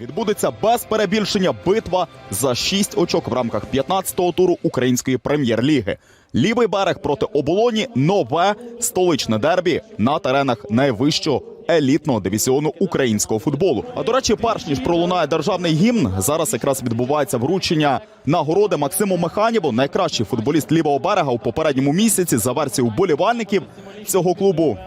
Відбудеться без перебільшення битва за 6 очок в рамках 15-го туру української прем'єр-ліги. Лівий берег проти оболоні нове столичне дербі на теренах найвищого елітного дивізіону українського футболу. А до речі, перш ніж пролунає державний гімн, зараз якраз відбувається вручення нагороди Максиму Механіву, найкращий футболіст лівого берега у попередньому місяці за версією вболівальників цього клубу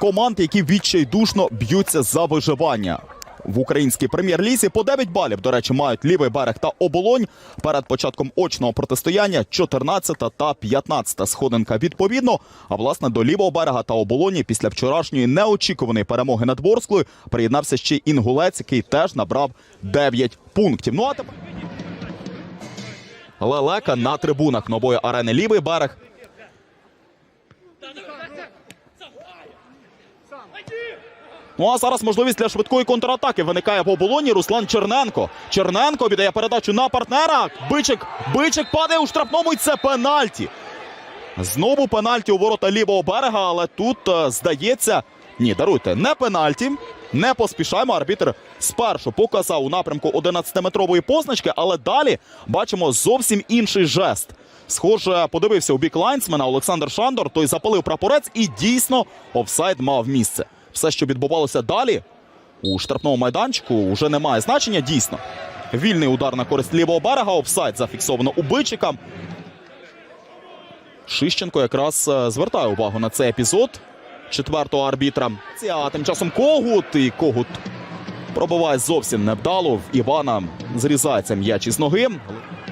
команд, які відчайдушно б'ються за виживання. В українській прем'єр-лізі по 9 балів, до речі, мають лівий берег та оболонь. Перед початком очного протистояння 14 та 15 сходинка відповідно. А власне до лівого берега та оболоні після вчорашньої неочікуваної перемоги над Ворсклою приєднався ще інгулець, який теж набрав 9 пунктів. Ну а тепер лелека на трибунах нової арени лівий берег. Ну а зараз можливість для швидкої контратаки виникає в оболоні Руслан Черненко. Черненко віддає передачу на партнера. Бичик, бичик падає у штрафному і це пенальті. Знову пенальті у ворота лівого берега, але тут е, здається. Ні, даруйте, не пенальті. Не поспішаємо. Арбітр спершу показав у напрямку 11-метрової позначки, але далі бачимо зовсім інший жест. Схоже, подивився у бік лайнсмена Олександр Шандор. Той запалив прапорець і дійсно офсайд мав місце. Все, що відбувалося далі у штрафному майданчику, вже не має значення. Дійсно, вільний удар на користь лівого берега. Офсайд зафіксовано у бичика. Шищенко якраз е, звертає увагу на цей епізод четвертого арбітра. А тим часом Когут і Когут пробиває зовсім невдало. В Івана зрізається м'яч із ноги.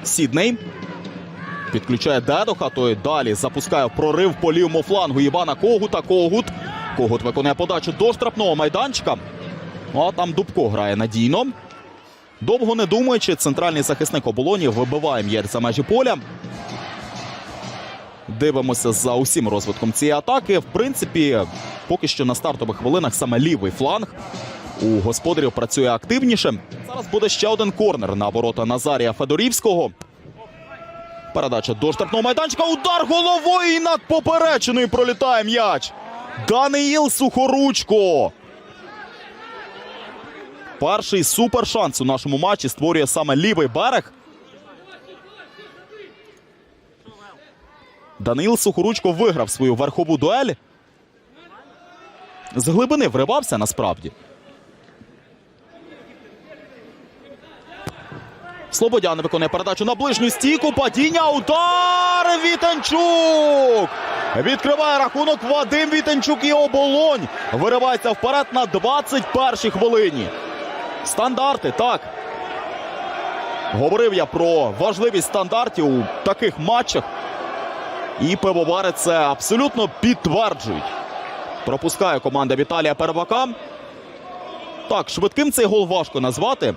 Сідней підключає Дедоха. Той далі запускає прорив по лівому флангу Івана Когута. Когут. Когут виконує подачу до штрафного майданчика. Ну, а там Дубко грає надійно. Довго не думаючи, центральний захисник оболоні вибиває м'яч за межі поля. Дивимося за усім розвитком цієї атаки. В принципі, поки що на стартових хвилинах саме лівий фланг у господарів працює активніше. Зараз буде ще один корнер на ворота Назарія Федорівського. Передача до штрафного майданчика. Удар головою і над поперечиною пролітає м'яч. Даниїл Сухоручко. Перший супершанс у нашому матчі створює саме лівий берег. Даниїл Сухоручко виграв свою верхову дуель. З глибини вривався насправді. Слободян виконує передачу на ближню стійку. Падіння. Удар! Вітенчук! Відкриває рахунок Вадим Вітенчук і оболонь. Виривається вперед на 21-й хвилині. Стандарти, так. Говорив я про важливість стандартів у таких матчах. І пивовари це абсолютно підтверджують. Пропускає команда Віталія Первака. Так, швидким цей гол важко назвати.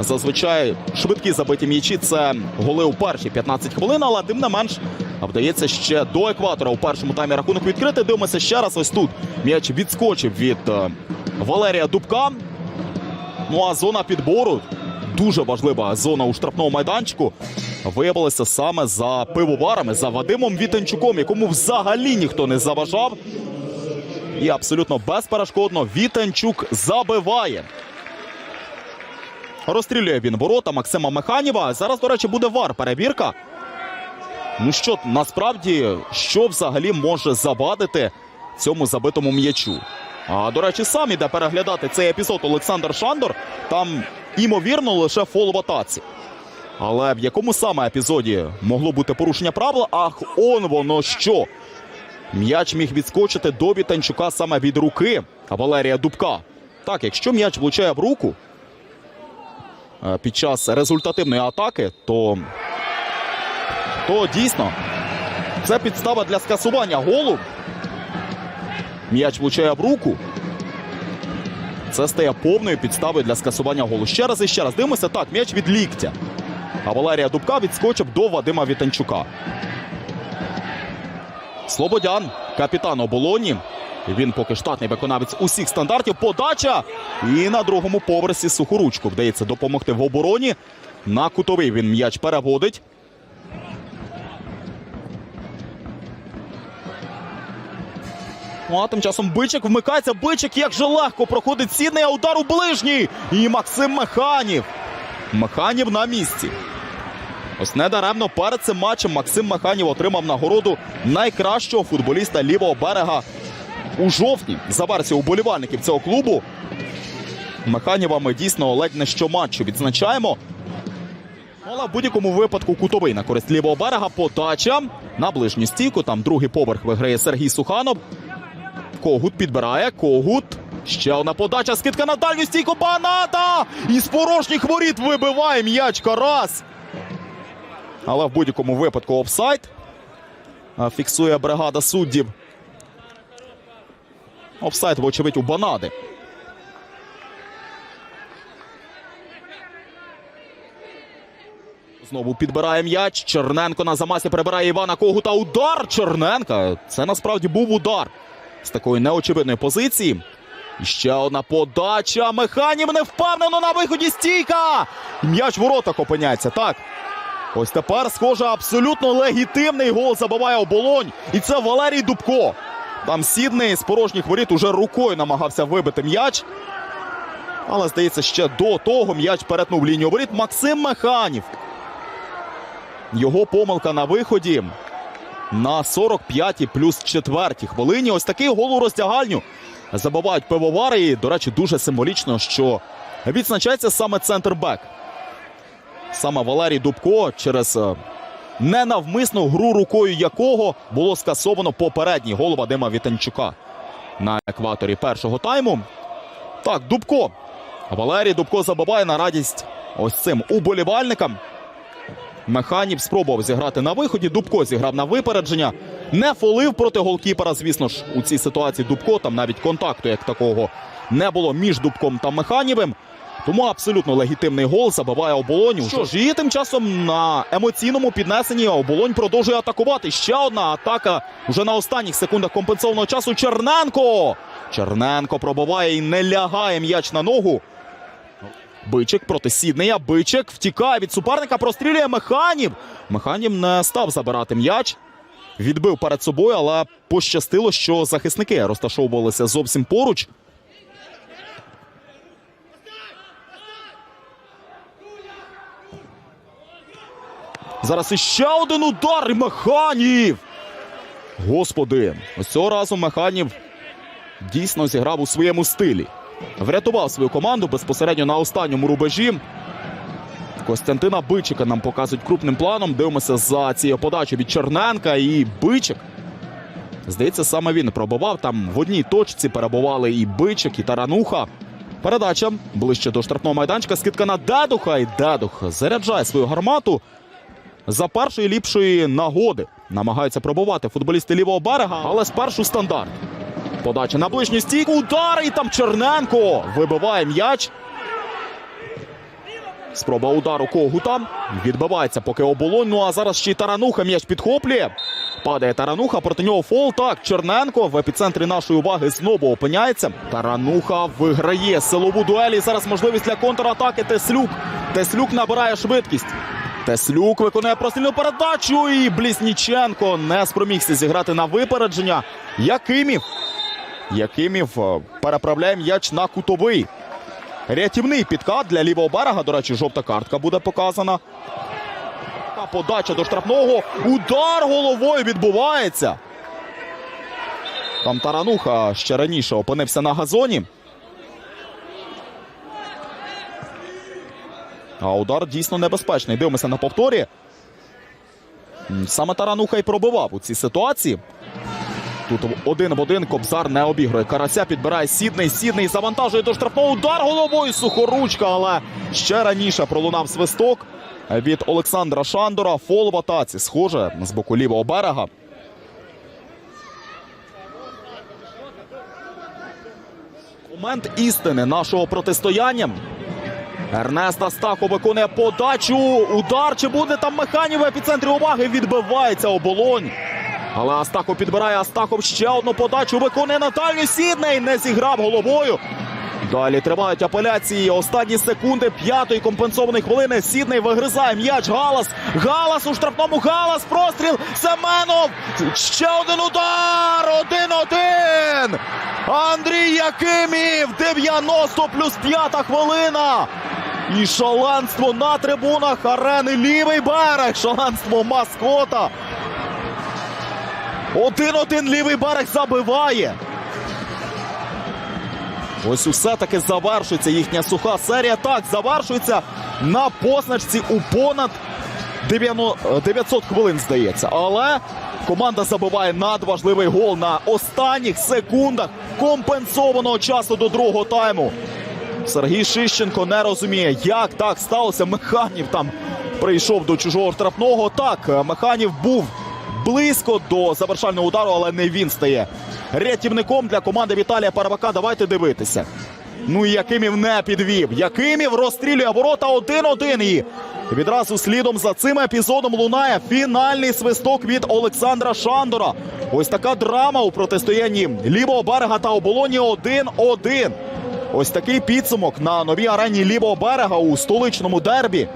Зазвичай швидкі забиті м'ячі це голи у перші 15 хвилин, але тим не менш вдається ще до екватора у першому таймі рахунок відкрити. Дивимося ще раз. Ось тут м'яч відскочив від е, Валерія Дубка. Ну а зона підбору дуже важлива зона у штрафному майданчику. Виявилася саме за пивоварами, за Вадимом Вітенчуком, якому взагалі ніхто не заважав. І абсолютно безперешкодно Вітенчук забиває. Розстрілює він ворота Максима Механіва. Зараз, до речі, буде вар перевірка. Ну що, насправді, що взагалі може завадити цьому забитому м'ячу? А до речі, сам іде переглядати цей епізод Олександр Шандор. Там, імовірно, лише фол в атаці. Але в якому саме епізоді могло бути порушення правил? Ах, он воно що. М'яч міг відскочити до Вітанчука саме від руки Валерія Дубка. Так, якщо м'яч влучає в руку е, під час результативної атаки, то, то дійсно це підстава для скасування голу. М'яч влучає в руку. Це стає повною підставою для скасування голу. Ще раз і ще раз. Дивимося так, м'яч від ліктя. А Валерія Дубка відскочив до Вадима Вітанчука. Слободян, капітан оболоні. Він поки штатний виконавець усіх стандартів. Подача. І на другому поверсі сухоручку вдається допомогти в обороні. На кутовий він м'яч переводить. А тим часом Бичик вмикається. Бичик як же легко проходить Сідний, а удар у ближній. І Максим Механів. Механів на місці. Ось недаремно перед цим матчем Максим Механів отримав нагороду найкращого футболіста лівого берега у жовтні. За версією уболівальників цього клубу. Механіва ми дійсно ледь не щоматчу відзначаємо. Ну, Але в будь-якому випадку кутовий на користь лівого берега. Подача на ближню стійку. Там другий поверх виграє Сергій Суханов. Когут підбирає. Когут. Ще одна подача. Скидка на дальню стійку. Баната! І з порожніх воріт вибиває м'яч Карас. Але в будь-якому випадку офсайд. Фіксує бригада суддів. Офсайд, вочевидь, у Банади. Знову підбирає м'яч. Черненко на замасі прибирає Івана Когута. Удар Черненка. Це насправді був удар з такої неочевидної позиції. І ще одна подача. Механів не впевнено на виході стійка. М'яч в воротах опиняється. Так. Ось тепер, схоже, абсолютно легітимний гол забиває оболонь. І це Валерій Дубко. Там Сідний з порожніх воріт уже рукою намагався вибити м'яч. Але, здається, ще до того м'яч перетнув лінію воріт. Максим Механів. Його помилка на виході на 45-й плюс 4 хвилині. Ось такий гол у роздягальню забивають пивовари. І, до речі, дуже символічно, що відзначається саме центр-бек. Саме Валерій Дубко через е, ненавмисну гру рукою якого було скасовано попередній гол Вадима Вітанчука на екваторі першого тайму. Так, Дубко. Валерій Дубко забиває на радість ось цим уболівальникам. Механів спробував зіграти на виході. Дубко зіграв на випередження. Не фолив проти голкіпера. Звісно ж, у цій ситуації Дубко там навіть контакту як такого не було між Дубком та Механівим. Тому абсолютно легітимний гол забиває оболоню. Що ж, і тим часом на емоційному піднесенні оболонь продовжує атакувати. Ще одна атака вже на останніх секундах компенсованого часу. Черненко. Черненко пробиває і не лягає м'яч на ногу. Бичик проти Сіднея. Бичик втікає від суперника, прострілює Механів. Механів не став забирати м'яч. Відбив перед собою, але пощастило, що захисники розташовувалися зовсім поруч. Зараз іще один удар і Механів. Господи, ось цього разу Механів дійсно зіграв у своєму стилі. Врятував свою команду безпосередньо на останньому рубежі. Костянтина Бичика нам показують крупним планом. Дивимося за цією подачею від Черненка і Бичик. Здається, саме він пробував. Там в одній точці перебували і Бичик, і Тарануха. Передача ближче до штрафного майданчика. Скидка на Дедуха. І Дедух заряджає свою гармату. За першої ліпшої нагоди намагаються пробувати футболісти лівого берега, але спершу стандарт. Подача на ближню стійку. Удар і там Черненко вибиває м'яч. Спроба удару Когута. Відбивається поки оболонь. Ну а зараз ще й Тарануха м'яч підхоплює. Падає Тарануха, проти нього фол. Так, Черненко в епіцентрі нашої уваги знову опиняється. Тарануха виграє силову дуелі. Зараз можливість для контратаки. Теслюк. Теслюк набирає швидкість. Теслюк виконує прострільну передачу. І Блісніченко не спромігся зіграти на випередження. Якимів. Якимів е, переправляє м'яч на кутовий. Рятівний підкат для лівого берега. До речі, жовта картка буде показана. Подача до штрафного. Удар головою відбувається. Там Тарануха ще раніше опинився на газоні. А удар дійсно небезпечний. Дивимося на повторі. Саме Тарануха і пробивав у цій ситуації. Тут один в один Кобзар не обігрує. Карася підбирає Сідний. Сідний завантажує до штрафного удар головою. Сухоручка, але ще раніше пролунав свисток від Олександра Шандора. Фол в атаці. Схоже з боку лівого берега. Момент істини нашого протистояння. Ернест Астахов виконує подачу. Удар чи буде там Механів в епіцентрі уваги? Відбивається оболонь. Але Астахов підбирає Астахов ще одну подачу. Виконує Наталію Сідней. Не зіграв головою. Далі тривають апеляції. Останні секунди п'ятої компенсованої хвилини. Сідней вигризає м'яч. Галас. Галас у штрафному. Галас. Простріл. Семенов. Ще один удар. Один-один. 1. Андрій Якимів. 90 плюс 5 хвилина. І шаленство на трибунах арени лівий берег. Шаленство маскота. Один-один лівий берег забиває. Ось усе таки завершується їхня суха серія. Так, завершується на позначці у понад 900 хвилин, здається. Але команда забиває надважливий гол на останніх секундах компенсованого часу до другого тайму. Сергій Шищенко не розуміє, як так сталося. Механів там прийшов до чужого штрафного. Так, Механів був близько до завершального удару, але не він стає рятівником для команди Віталія Парабака. Давайте дивитися. Ну і Якимів не підвів. Якимів розстрілює ворота 1-1. І відразу слідом за цим епізодом лунає фінальний свисток від Олександра Шандора. Ось така драма у протистоянні лівого берега та оболоні 1-1. Ось такий підсумок на новій арені лівого берега у столичному дербі.